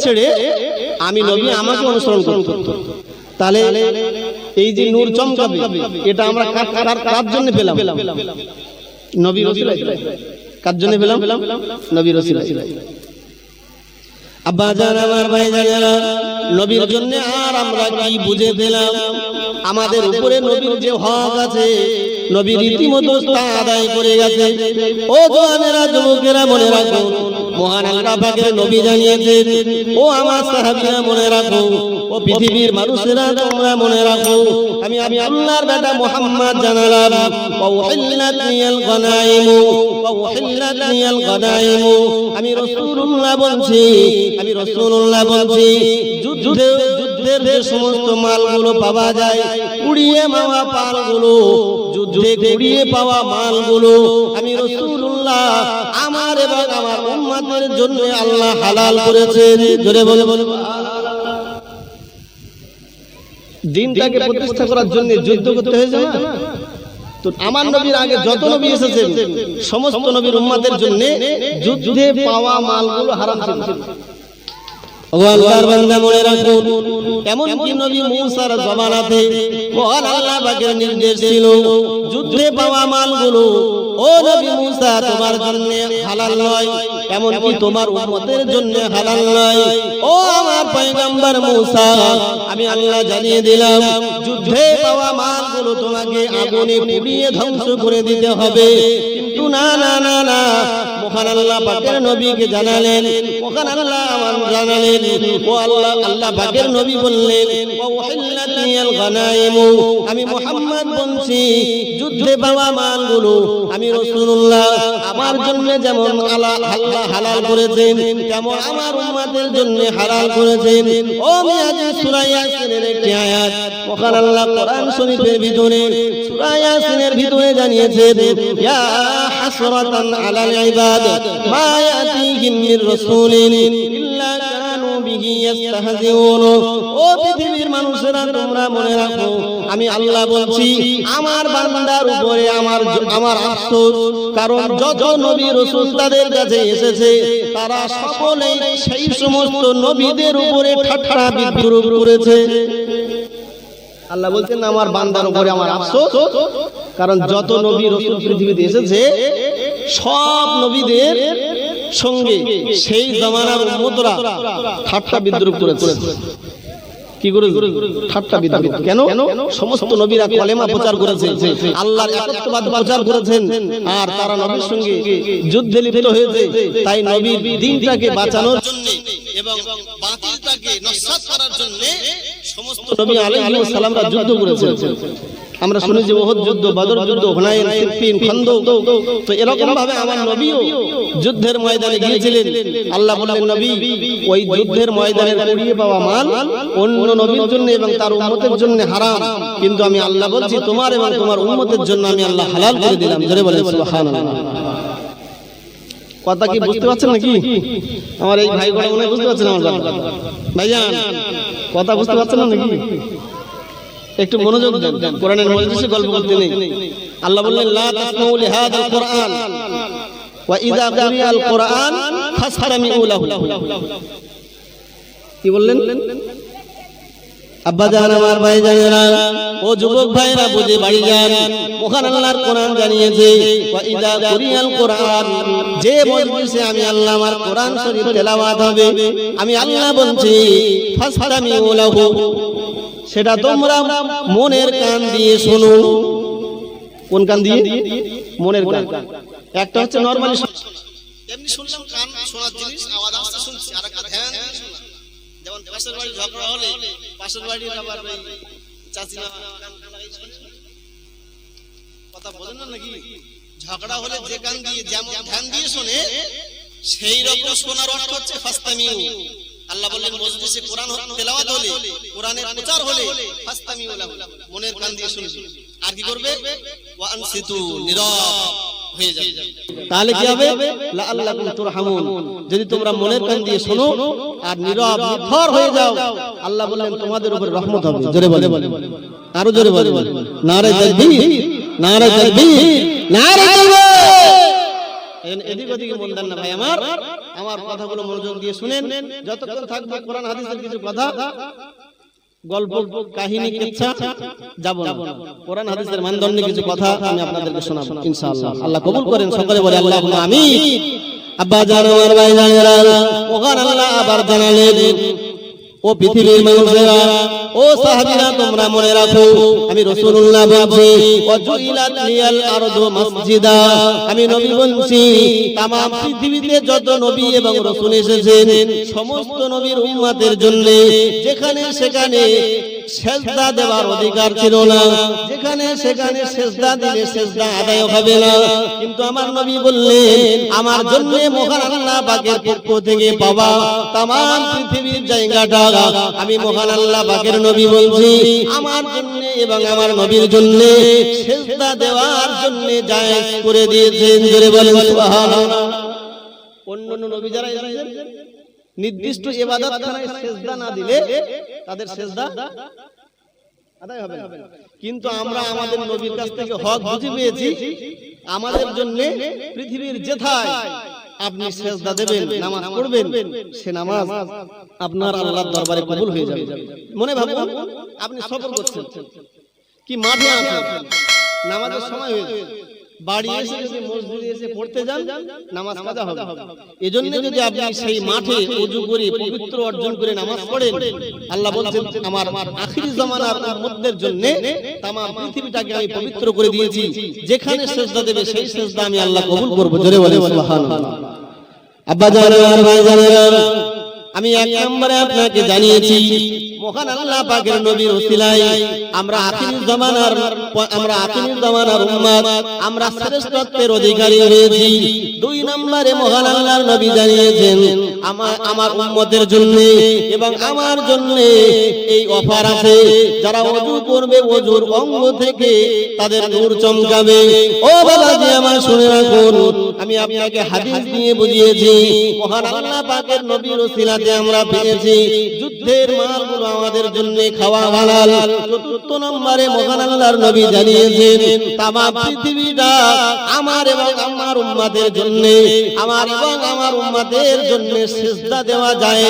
ছেড়ে আমি নবী আমাকে অনুসরণ তাহলে এই যে নূর চমকাবে, এটা আমরা কার- জন্য পেলাম? নবী কার জন্য পেলাম? নবী আব্বা জান, আমার ভাই নবীর জন্য আর আমরা কি বুঝে পেলাম? আমাদের উপরে নবীর যে হক আছে নবীর রীতিমতো আদায় করে গেছে। ও জওয়ানেরা যুবকেরা মনে রাখো মহান আল্লাহ পাকের নবী জানিয়েছেন ও আমার সাহাবীরা মনে রাখো ও পৃথিবীর মানুষেরা তোমরা মনে রাখো, আমি আমি আল্লাহর বেটা মুহাম্মদ জানালাম। আমি রাসূলুল্লাহ বলছি, আমি রাসূলুল্লাহ বলছি, যুদ্ধে যুদ্ধের সমস্ত মালগুলো পাওয়া যায় কুড়িয়ে মাওয়া পালগুলো, যুদ্ধে কুড়িয়ে পাওয়া মালগুলো, আমি রাসূলুল্লাহ আমার এবং আমার জন্য আল্লাহ হালাল করেছেন। জোরে বলে বলে দিনটাকে প্রতিষ্ঠা করার জন্য যুদ্ধ করতে হয়েছে না? তো আমার নবীর আগে যত নবী এসেছেন সমস্ত নবীর উম্মাদের জন্য যুদ্ধে পাওয়া মালগুলো হারাম ছিল। আল্লাহর বান্দা মনে রাখুন এমন কি নবী মূসার জমানাতে মহান আল্লাহ পাকের নির্দেশ ছিল যুদ্ধে পাওয়া মালগুলো ও নবী মূসা তোমার জন্য হালাল নয় এমন কি তোমার উম্মতের জন্য হালাল নয়। ও আমার পয়গম্বর মূসা আমি আল্লাহ জানিয়ে দিলাম যুদ্ধে পাওয়া মালগুলো তোমাকে আগুনে পুড়িয়ে ধ্বংস করে দিতে হবে। কিন্তু না না না না মহান আল্লাহ পাকের নবীকে জানালেন। মহান আল্লাহ আমার জানালেন, ও আল্লাহ আল্লাহ পাকের নবী বললেন আমি মুহাম্মদ বলছি, যুদ্ধে পাওয়া মালগুলো আমি রাসূলুল্লাহ আমার জন্য যেমন আল্লাহ হালাল করেছেন, তেমন আমার উম্মতের জন্য হালাল করেছেন। ও মিয়াজি সূরা ইয়াসিনের একটি আয়াত মহান আল্লাহ কোরআন শরীফের ভিতরে, সূরা ইয়াসিনের ভিতরে জানিয়েছেন হাসরাতান আলাল ইবাদ ইয়াতিহিম মির রাসূলিন, ইল্লা কানু বিহি ইস্তাহজিউন ও পৃথিবীর মানুষেরা, তোমরা মনে রাখো, আমি আল্লাহ বলছি, আমার বান্দার উপরে আমার আমার আফসোস, কারণ যত নবী রাসূল তাদের কাছে এসেছে, তারা সকলেই সেই সমস্ত নবীদের উপরে ঠাট্টা বিদ্রুপ করেছে। আল্লাহ বলছেন, আমার বান্দার উপরে আমার আফসোস, কারণ যত নবী রসুল পৃথিবীতে এসেছে সব নবীদের সঙ্গে সেই জামানার উম্মতরা ঠাট্টা বিদ্রুপ করেছে কি করে ঠাট্টা বিদ্রুপ। কেন? সমস্ত নবীরা কলেমা প্রচার করেছে আল্লাহর একত্ববাদ প্রচার করেছেন, আর তারা নবীর সঙ্গে যুদ্ধে লিপ্ত হয়েছে। তাই নবীর দিনটাকে বাঁচানোর জন্য এবং বাতিলটাকে করার জন্য সমস্ত নবী আলাইহিস সালামরা যুদ্ধ করেছেন। আমরা শুনি যে ওহদ যুদ্ধ, বদর যুদ্ধ, হুনাইন সিফিন খন্দক। তো এরকম ভাবে আমার নবীও যুদ্ধের ময়দানে গিয়েছিলেন। আল্লাহ বললেন নবী, ওই যুদ্ধের ময়দানে কুড়িয়ে পাওয়া মাল অন্য নবীর জন্য এবং তার উম্মতের জন্য হারাম। কিন্তু আমি আল্লাহ বলছি, তোমার এবং তোমার উম্মতের জন্য আমি আল্লাহ হালাল করে দিলাম। জোরে বলেন, সুবহানাল্লাহ। কথা কি বুঝতে পারছেন নাকি? আমার এই ভাই গোড়া মনে বুঝতে পারছেন আমার কথা কথা বুঝতে পারছেন না নাকি? একটু মনোযোগ দেন কোরআনের মজলিসে গল্প করতে নেই। আল্লাহ বললেন লা তাসমাউ লিহাদাল কোরআন। ওয়া ইযা কুরিয়াল কোরআন ফাসতামিউ লাহু। কি বললেন? আব্বা জান আমার ভাই জানেরা ও যুবক ভাইরা বুঝে বাড়ি যান। মহান আল্লাহর কোরআন জানিয়েছে ওয়া ইযা কুরিয়াল কোরআন। যে মজলিসে আমি আল্লাহ আমার কোরআন শরীফ তেলাওয়াত হবে আমি আল্লাহ বলছি ফাসতামিউ লাহু। সেটা তোমরা মনের কান দিয়ে শোনো। কোন কান দিয়ে? মনের কান। একটা হচ্ছে নরমালি এমনি শুনলাম কান শোনার জিনিস আওয়াজ আসতে শুনছি আর একটা ধ্যান দিয়ে শুনলাম যেমন পাশের বাড়ি ঝগড়া হলে পাশের বাড়ির আবার চাচিরা। কথা না নাকি? ঝগড়া হলে যে কান দিয়ে যেমন ধ্যান দিয়ে শোনে সেই রকম শোনার অর্থ হচ্ছে ফাস্তামিউ। আল্লাহ বললেন, মজলিসে কোরআন তেলাওয়াত হলে, কোরআনের প্রচার হলে, ফাস্তামিউ লাহু, মনের কান দিয়ে শুনবে। আর কি করবে? ওয়া আনসিতু নীরব হয়ে যাবে। তাহলে কি হবে? লা আল্লাকুম তুরহামুন। যদি তোমরা মনের কান দিয়ে শোনো আর নীরব নিথর হয়ে যাও, আল্লাহ বললেন, তোমাদের উপর রহমত হবে। জোরে বলে বলে আরও জোরে বলে নারে তাকবীর নারে তাকবীর নারে তাকবীর। এদিক ওদিকে মন দেন না ভাই আমার আমার কথাগুলো মনোযোগ দিয়ে শুনেন। যতক্ষণ থাকবে কোরআন হাদিসের কিছু কথা গল্প কাহিনী কিচ্ছা যাব না। কোরআন হাদিসের মানদণ্ডে কিছু কথা আমি আপনাদেরকে শোনাবো ইনশাআল্লাহ। আল্লাহ কবুল করেন সকলে বলে আল্লাহ আমিন। আব্বা জানো আমার ভাই জানেরা ওখান আল্লাহ আবার জানালেন ও পৃথিবীর মানুষেরা ও সাহাবীরা তোমরা মনে রাখো আমি রাসূলুল্লাহ বলছি ওয়াজুইলাত লিয়াল আরদু মাসজিদা আমি নবী বলছি तमाम পৃথিবীতে যত নবী এবং রাসূল এসেছেন সমস্ত নবীর উম্মতের জন্য যেখানে সেখানে সেজদা দেওয়ার অধিকার ছিল না যেখানে সেখানে সেজদা দিলে সেজদা আদায় হবে না কিন্তু আমার নবী বললেন আমার জন্য মহান আল্লাহ পাকের পক্ষ থেকে পাওয়া तमाम পৃথিবীর জায়গাটা আমি মহান আল্লাহ পাকের নবী বলছি, আমার জন্য এবং আমার নবীর জন্য সেজদা দেওয়ার জন্য জায়েজ করে দিয়েছেন, জোরে বলেন সুবহানাল্লাহ অন্য অন্য নবী যারা নির্দিষ্ট ইবাদত খানায় সেজদা না দিলে তাদের সেজদা আদায় হবে না। কিন্তু আমরা আমাদের নবীর কাছ থেকে হক বুঝে পেয়েছি, আমাদের জন্য পৃথিবীর যেথায় আপনি সেজদা দেবেন নামাজ পড়বেন সে নামাজ আপনার আল্লাহর দরবারে কবুল হয়ে যাবে। মনে ভাবুন আপনি সফর করছেন। কি মাঠে আছেন? নামাজের সময় হয়েছে বাড়ি এসে যদি মসজিদে এসে পড়তে যান নামাজ কাজা হবে। এজন্য যদি আপনি সেই মাঠে উজু করে পবিত্র অর্জন করে নামাজ পড়েন আল্লাহ বলছেন আমার আখিরি জামানার উম্মতদের জন্য তামাম পৃথিবীটাকে আমি পবিত্র করে দিয়েছি। যেখানে সেজদা দেবে সেই সেজদা আমি আল্লাহ কবুল করব জোরে বলে সুবহানাল্লাহ আমি এক নম্বরে আপনাকে জানিয়েছি, মহান আল্লাহ পাকের নবীর আমরা আখির জামানার আমরা আখির জামানার উম্মত আমরা শ্রেষ্ঠত্বের অধিকারী হয়েছি। দুই নম্বরে মহান আল্লাহর নবী জানিয়েছেন, আমার আমার উম্মতের জন্য এবং আমার জন্য এই অফার আছে। যারা ওযু করবে ওযুর অঙ্গ থেকে তাদের নূর চমকাবে। ও বাবাজি, আমার শুনে রাখুন আমি আপনাকে হাদিস দিয়ে বুঝিয়েছি। মহান আল্লাহ পাকের নবীর ওসিলাতে আমরা পেয়েছি। যুদ্ধের মালগুলো আমাদের জন্য খাওয়া হালাল। চতুর্থ নম্বরে মহান আল্লাহর নবী জানিয়েছেন তামাম পৃথিবীটা আমার এবং আমার উম্মাদের জন্য আমার এবং আমার উম্মাদের জন্য সেজদা দেওয়া যায়।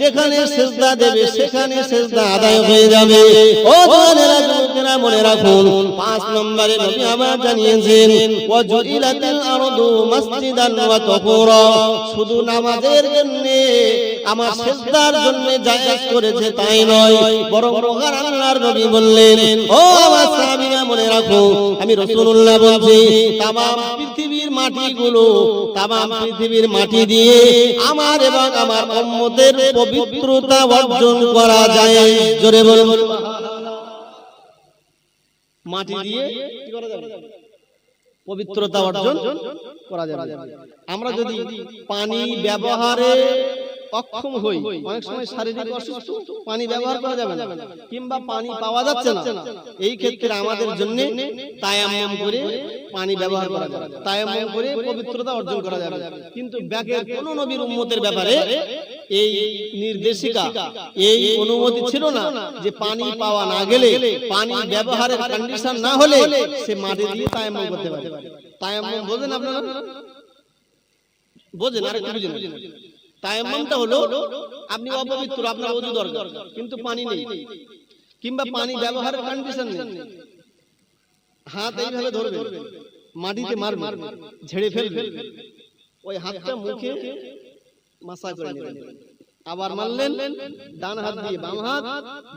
যেখানে সেজদা দেবে সেখানে সেজদা আদায় হয়ে যাবে। ও জওয়ানেরা যুবকেরা মনে রাখুন। পাঁচ নম্বরে নবী আমার জানিয়েছেন, ওয়াজুইলাতিল আরদু মাসজিদান ওয়া তাহুরা শুধু নামাজের জন্য, আমার সেজদার জন্য জায়েজ করেছে তাই নয়, বরং মহান আল্লাহর নবী বললেন, ও আমার সাহাবীরা, মনে রাখো, আমি রাসূলুল্লাহ বলছি, তামাম পৃথিবীর মাটিগুলো, তামাম পৃথিবীর মাটি দিয়ে আমার এবং আমার উম্মতের পবিত্রতা অর্জন করা যায়। জোরে বলুন মাটি দিয়ে কি করা যাবে? পবিত্রতা অর্জন করা যাবে। আমরা যদি পানি ব্যবহারে অক্ষম হই। অনেক সময় শারীরিক অসুস্থ, পানি ব্যবহার করা যাবে না। কিংবা পানি পাওয়া যাচ্ছে না। এই ক্ষেত্রে আমাদের জন্য তায়াম্মম করে পানি ব্যবহার করা যাবে। তায়াম্মম করে পবিত্রতা অর্জন করা যাবে। কিন্তু ব্যাগের কোন নবীর উম্মতের ব্যাপারে এই নির্দেশিকা, এই অনুমতি ছিল না যে পানি পাওয়া না গেলে, পানি ব্যবহারের কন্ডিশন না হলে সে মাটি দিয়ে তায়াম্মম করতে পারে। তায়াম্মম বোঝেন আপনারা? বোঝেন আর একটু বুঝেন। তায়াম্মামটা হলো আপনি অপবিত্র আপনার ওযু দরকার কিন্তু পানি নেই কিংবা পানি ব্যবহারের কন্ডিশন নেই। হাত এইভাবে ধরবেন মাটিতে মারবেন ঝেড়ে ফেলবেন ওই হাতটা মুখে মাসা করে নেবেন। আবার মারলেন ডান হাত দিয়ে বাম হাত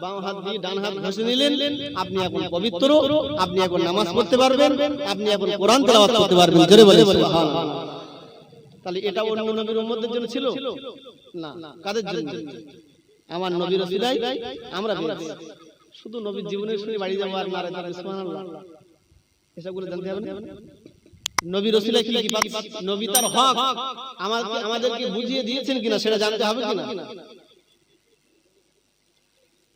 বাম হাত দিয়ে ডান হাত ঘষে নিলেন আপনি এখন পবিত্র আপনি এখন নামাজ পড়তে পারবেন আপনি এখন কোরআন তেলাওয়াত করতে পারবেন জোরে বলে সুবহানাল্লাহ। তাহলে এটা অন্য নবীর উম্মতদের জন্য ছিল? না কাদের জন্য? আমার নবীর ওসিলাই আমরা শুধু নবীর জীবনের শুনে বাড়ি যাব আর মারা যাবে সুবহানাল্লাহ। এসবগুলো জানতে হবে না? নবীর ওসিলাই কি কি নবী তার হক আমাদেরকে বুঝিয়ে দিয়েছেন কিনা সেটা জানতে হবে কিনা?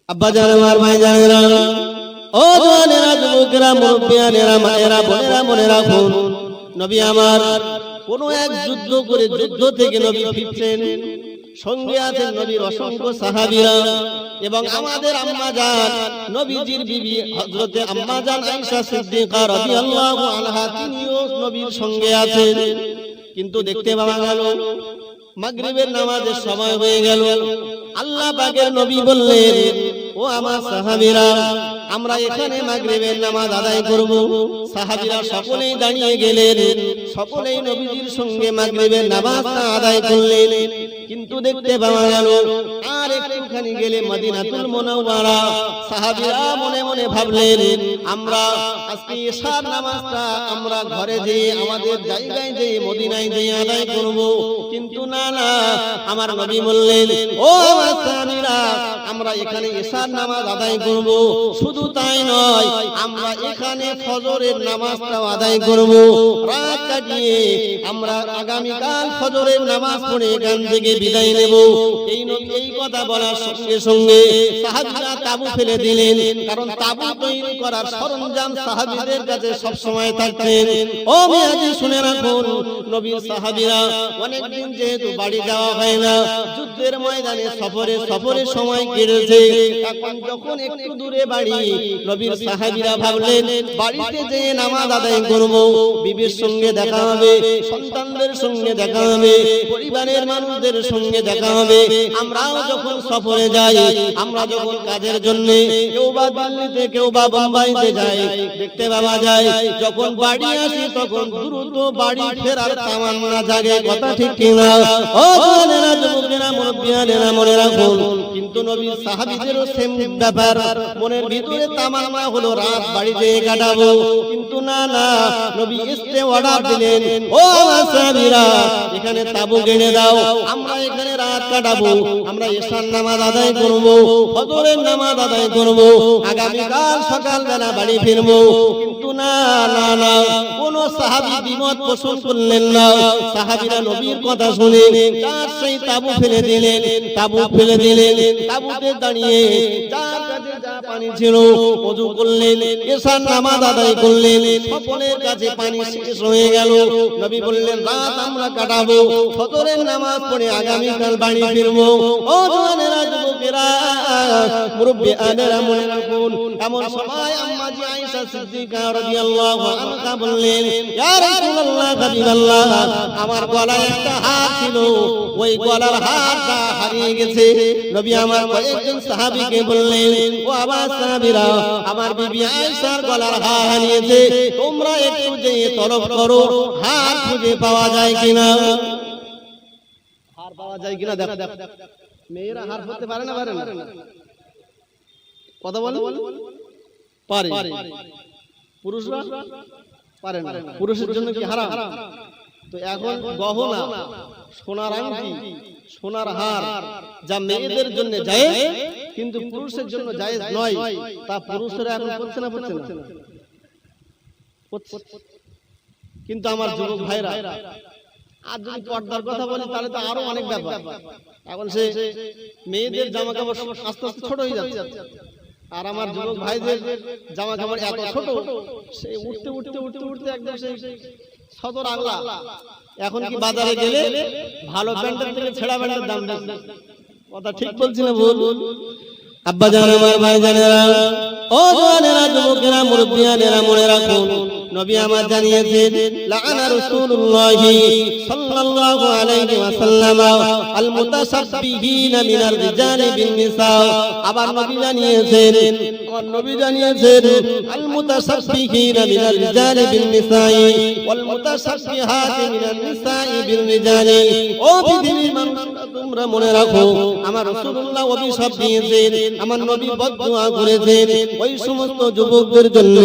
আব্বা জান আমার ভাই জানেরা ও জওয়ানেরা যুবকেরা মুরব্বিয়ানেরা মায়েরা বোনেরা মনে রাখুন নবী আমার কোন এক যুদ্ধ করে যুদ্ধ থেকে নবী ফিরছেন। সঙ্গে আছেন নবীর অসংখ্য সাহাবীরা এবং আমাদের আম্মা জান নবীজির বিবি হযরতে আম্মা জান আয়েশা সিদ্দিকা রাদিয়াল্লাহু আনহা তিনিও নবীর সঙ্গে আছেন। কিন্তু দেখতে পাওয়া গেল মাগরিবের নামাজের সময় হয়ে গেল। আল্লাহ পাকের নবী বললেন ও আমার সাহাবীরা, আমরা এখানে মাগরিবের নামাজ আদায় করব। সাহাবীরা সকলেই দাঁড়িয়ে গেলেন, সকলেই নবীজির সঙ্গে মাগরিবের নামাজটা আদায় করলেন। কিন্তু দেখতে পাওয়া গেল, আর একটুখানি গেলে মদিনাতুল মুনাওয়ারা। সাহাবীরা মনে মনে ভাবলেন, আমরা আজকে ঈশার নামাজটা আমরা ঘরে যেয়ে, আমাদের জায়গায় যেয়ে, মদিনায় যেয়ে আদায় করব। কিন্তু না না, আমার নবী বললেন, ও আমার সাহাবীরা, আমরা এখানে ঈশার নামাজ আদায় করব। শুধু তাই নয়, আমরা এখানে ফজরের নামাজটাও আদায় করব। রাত কাটিয়ে আমরা আগামীকাল ফজরের নামাজ পড়ে এখান থেকে বিদায় নেব। এই নবী এই কথা বলার সঙ্গে সঙ্গে সাহাবীরা তাবু ফেলে দিলেন। কারণ তাবু তৈরি করার সরঞ্জাম সাহাবীদের কাছে সব সময় থাকতেন। ও মিয়াজি, শুনে রাখুন, নবীর সাহাবীরা অনেকদিন যেহেতু বাড়ি যাওয়া হয় না, যুদ্ধের ময়দানে সফরে সফরের সময় কেটেছে। এখন যখন একটু দূরে বাড়ি, নবীর সাহাবীরা ভাবলেন, বাড়িতে যেয়ে নামাজ আদায় করব। বিবির সঙ্গে দেখা হবে, সন্তানদের সঙ্গে দেখা হবে, পরিবারের মানুষদের সঙ্গে দেখা হবে। আমরাও যখন সফরে যাই, আমরা যখন কাজের জন্য কেউ বা দিল্লিতে, কেউ বা বোম্বাইতে যাই, দেখতে পাওয়া যায়, যখন বাড়ি আসি তখন দ্রুত বাড়ি ফেরার তামান্না জাগে, কথা ঠিক কিনা? ও জওয়ানেরা যুবকেরা মুরব্বিয়ানেরা মনে রাখুন, কিন্তু নবীর সাহাবীদেরও সেম ব্যাপার। মনের ভিতরে তামান্না হলো, রাত বাড়ি যেয়ে কাটাবো। কিন্তু না না, নবী ইস্তে অর্ডার দিলেন, ও আমার সাহাবীরা, এখানে তাবু গেড়ে দাও, আমরা এখানে রাত কাটাবো। আমরা ঈশান নামাজ আদায় করব, ফজরের নামাজ আদায় করব আগামী কাল সকালবেলা বাড়ি ফিরবো। কিন্তু না না না, কোন সাহাবী বিমত পোষণ করলেন না। সাহাবীরা নবীর কথা শুনে তার সেই তাবু ফেলে দিলেন, তাবু ফেলে দিলেন, তাবুতে দাঁড়িয়ে যার কাছে যা পানি ছিল ওযু করলেন, ঈশান নামাজ আদায় করলেন, সকলের কাছে পানি শেষ হয়ে গেল। নবী বললেন, রাত আমরা কাটাবো, ফজরের নামাজ পড়ে আগামী কাল বাড়ি ফিরবো। ও জওয়ানেরা যুবকেরা মুরব্বি আনেরা মনে রাখুন। এমন সময় আম্মা জি আয়েশা সিদ্দিকা রাদিয়াল্লাহু আনহা বললেন, ইয়া রাসূলুল্লাহ, হাবিবাল্লাহ, আমার গলায় একটা হার ছিল। ওই গলার হারটা হারিয়ে গেছে। নবী আমার কয়েকজন সাহাবীকে বললেন, ও আবার সাহাবীরা, আমার বিবি আয়েশার গলার হার হারিয়েছে। তোমরা একটু যেয়ে তলব করো, হার খুঁজে পাওয়া যায় কিনা? পাওয়া যায় কিনা দেখো। মেয়েরা হার পড়তে পারে না পারে না। কথা বলে। পারে। পুরুষরা পারে না। পুরুষের জন্য কি হারাম? তো এখন গহনা সোনার আংটি সোনার হার যা মেয়েদের জন্য যায় কিন্তু পুরুষের জন্য জায়েজ নয়। তা পুরুষেরা এখন করছে না করছে না। কিন্তু আমার যুবক ভাইরা আর যদি পর্দার কথা বলি তাহলে তো আরও অনেক ব্যাপার। এখন সে মেয়েদের জামা কাপড় আস্তে আস্তে ছোট হয়ে যাচ্ছে। আর আমার যুবক ভাইদের জামা কাপড় এত ছোট সে উঠতে উঠতে উঠতে উঠতে একদম সেই সদর আগলা এখন কি বাজারে গেলে ভালো প্যান্টের থেকে ছেঁড়া প্যান্টের দাম বেশি। কথা ঠিক বলছি না ভুল? আব্বা জান আমার ভাই জানেরা। ও জওয়ানেরা যুবকেরা মুরব্বিয়ানেরা মনে রাখুন নবী আমার জানিয়েছেন, লাআনা রাসূলুল্লাহি সাল্লাল্লাহু আলাইহি ওয়াসাল্লাম আল মুতাসাব্বিহিনা মিনার রিজালি বিন নিসা আবার নবী জানিয়েছেন আমার নবী জানিয়েছেন আল মুতাসাব্বিহিনা মিনার রিজালি বিন নিসাই ওয়াল মুতাসাব্বিহাতি মিনান নিসাই বিল রিজালি ও পৃথিবীর মানুষরা, তোমরা মনে রাখো, আমার রাসূলুল্লাহ অভিশাপ দিয়েছেন, আমার নবী বদদুয়া করেছেন। ওই সমস্ত যুবকদের জন্য,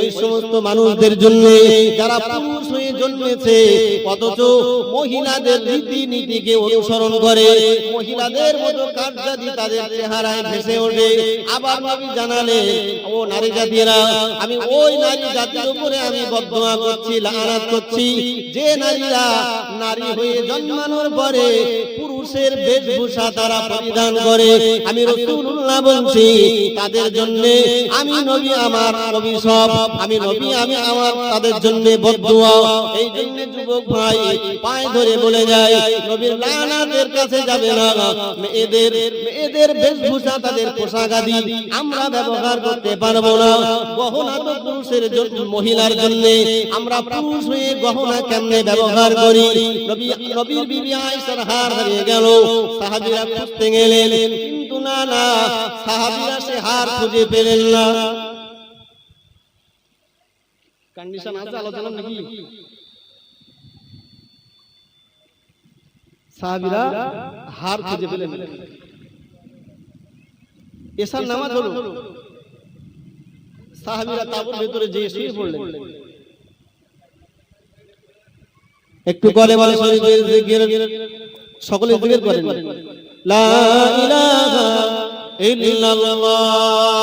ওই সমস্ত মানুষদের জন্য যারা জন্মেছে, অথচ মহিলাদের রীতি নীতিকে অনুসরণ করে। মহিলাদের মতো কার্যাদি তাদের চেহারায় ভেসে ওঠে। আবার নবী জানালে ও নারী জাতিরা, আমি ওই নারী জাতির উপরে আমি বদদুয়া করছি, লানাত করছি। যে নারীরা নারী হয়ে জন্মানোর পরে পুরুষের বেশভূষা তারা পরিধান করে। আমি রসুল্লাহ বলছি, তাদের জন্য আমি নবী আমার অভিশাপ আমি নবী, আমি আমার তাদের জন্য বদুয়া এই জন্য যুবক ভাই, পায়ে ধরে বলে যায়, নবীর কাছে যাবে না। মেয়েদের মেয়েদের বেশভূষা তাদের পোশাক আদি আমরা ব্যবহার করতে পারব না। গহনা তো পুরুষের জন্য, মহিলার জন্য। আমরা পুরুষ হয়ে গহনা কেমনে ব্যবহার করি? নবী, নবীর বিবি আয়েশার হার হারিয়ে গেল। সাহাবীরা খুঁজতে গেলেন, কিন্তু না না, সাহাবীরা সে হার খুঁজে পেলেন না। কন্ডিশন আছে, আলোচনা নাকি? সাহাবীরা হার খুঁজে পেলেন। এসার নামাজ হলো। সাহাবীরা তাবুর ভেতরে যেয়ে শুয়ে পড়লেন। একটু করে বলে সকলে জিকির করেন। লা ইলাহা ইল্লাল্লাহ।